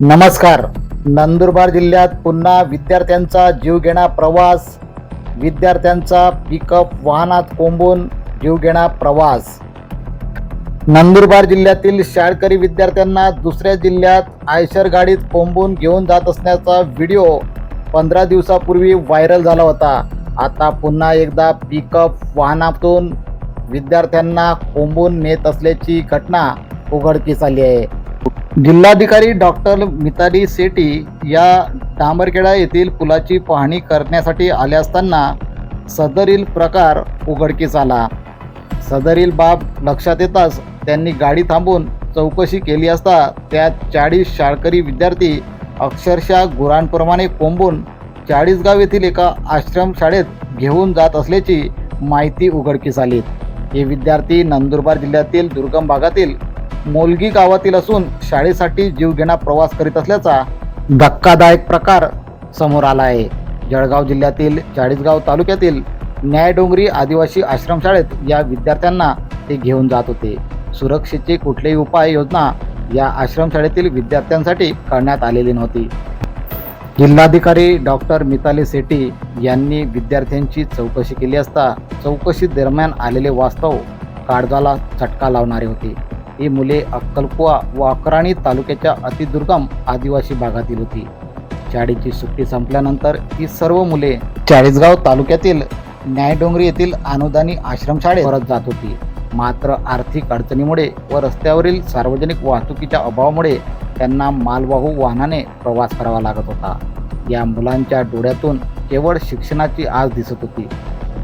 नमस्कार. नंदुरबार जिल्ह्यात पुन्हा विद्यार्थ्यांचा जीवघेणा प्रवास. विद्यार्थ्यांचा पिकअप वाहनात कोंबून जीवघेणा प्रवास. नंदुरबार जिल्ह्यातील शाळकरी विद्यार्थ्यांना दुसऱ्या जिल्ह्यात आयशर गाडीत कोंबून घेऊन जात असण्याचा व्हिडिओ पंधरा दिवसापूर्वी व्हायरल झाला होता. आता पुन्हा एकदा पिकअप वाहनातून विद्यार्थ्यांना कोंबून नेत असल्याची घटना उघडकीस आली आहे. जिल्हाधिकारी डॉक्टर मिताली सेटी या डांबरखेडा येथील पुलाची पाहणी करण्यासाठी आले असताना सदरील प्रकार उघडकीस आला. सदरील बाब लक्षात येताच त्यांनी गाडी थांबून चौकशी केली असता त्यात चाळीस शाळकरी विद्यार्थी अक्षरशः गुरांप्रमाणे कोंबून चाळीसगाव येथील एका आश्रमशाळेत घेऊन जात असल्याची माहिती उघडकीस आली. हे विद्यार्थी नंदुरबार जिल्ह्यातील दुर्गम भागातील मोलगी गावातील असून शाळेसाठी जीवघेणा प्रवास करीत असल्याचा धक्कादायक प्रकार समोर आला आहे. जळगाव जिल्ह्यातील चाळीसगाव तालुक्यातील न्यायडोंगरी आदिवासी आश्रमशाळेत या विद्यार्थ्यांना ते घेऊन जात होते. सुरक्षेचे कुठलेही उपाययोजना या आश्रमशाळेतील विद्यार्थ्यांसाठी करण्यात आलेली नव्हती. जिल्हाधिकारी डॉक्टर मिताली सेठी यांनी विद्यार्थ्यांची चौकशी केली असता चौकशी दरम्यान आलेले वास्तव काळजाला चटका लावणारे होते. ही मुले अक्कलकुवा व अक्राणी तालुक्याच्या अतिदुर्गम आदिवासी भागातील होती. शाळेची सुट्टी संपल्यानंतर ही सर्व मुले चाळीसगाव तालुक्यातील न्यायडोंगरी येथील अनुदानी आश्रमशाळेत परत जात होती. मात्र आर्थिक अडचणीमुळे व रस्त्यावरील सार्वजनिक वाहतुकीच्या अभावामुळे त्यांना मालवाहू वाहनाने प्रवास करावा लागत होता. या मुलांच्या डोळ्यातून केवळ शिक्षणाची आज दिसत होती.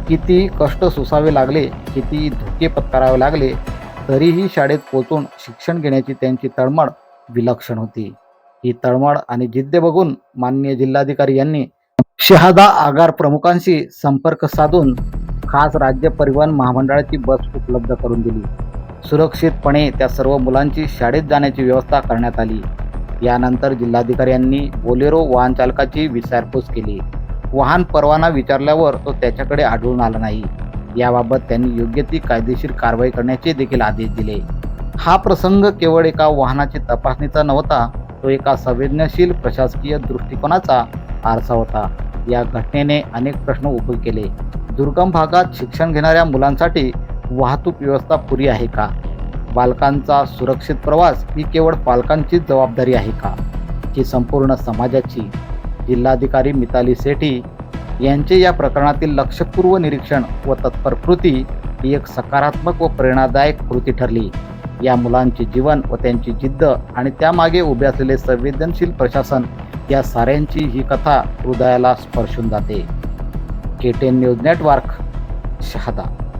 किती कष्ट सोसावे लागले किती धोके पत्करावे लागले तरीही शाळेत पोचून शिक्षण घेण्याची त्यांची तळमळ विलक्षण होती. ही तळमळ आणि जिद्द बघून माननीय जिल्हाधिकारी यांनी शहादा आगार प्रमुखांशी संपर्क साधून खास राज्य परिवहन महामंडळाची बस उपलब्ध करून दिली. सुरक्षितपणे त्या सर्व मुलांची शाळेत जाण्याची व्यवस्था करण्यात आली. यानंतर जिल्हाधिकाऱ्यांनी बोलेरो वाहन चालकाची विचारपूस केली. वाहन परवाना विचारल्यावर तो त्याच्याकडे आढळून आला नाही. याबाबत त्यांनी योग्य ती कायदेशीर कारवाई करण्याचे देखील आदेश दिले. हा प्रसंग केवळ एका वाहनाची तपासणीचा नव्हता तो एका संवेदनशील प्रशासकीय दृष्टिकोनाचा आरसा होता. या घटनेने अनेक प्रश्न उभे केले. दुर्गम भागात शिक्षण घेणाऱ्या मुलांसाठी वाहतूक व्यवस्था पुरी आहे का? बालकांचा सुरक्षित प्रवास ही केवळ पालकांचीच जबाबदारी आहे का? की संपूर्ण समाजाची जिल्हाधिकारी मिताली सेठी यांचे या प्रकरणातील लक्षपूर्व निरीक्षण व तत्पर कृती ही एक सकारात्मक व प्रेरणादायक कृती ठरली. या मुलांचे जीवन व त्यांची जिद्द आणि त्यामागे उभे असलेले संवेदनशील प्रशासन या साऱ्यांची ही कथा हृदयाला स्पर्शून जाते. KTN news network Shahada.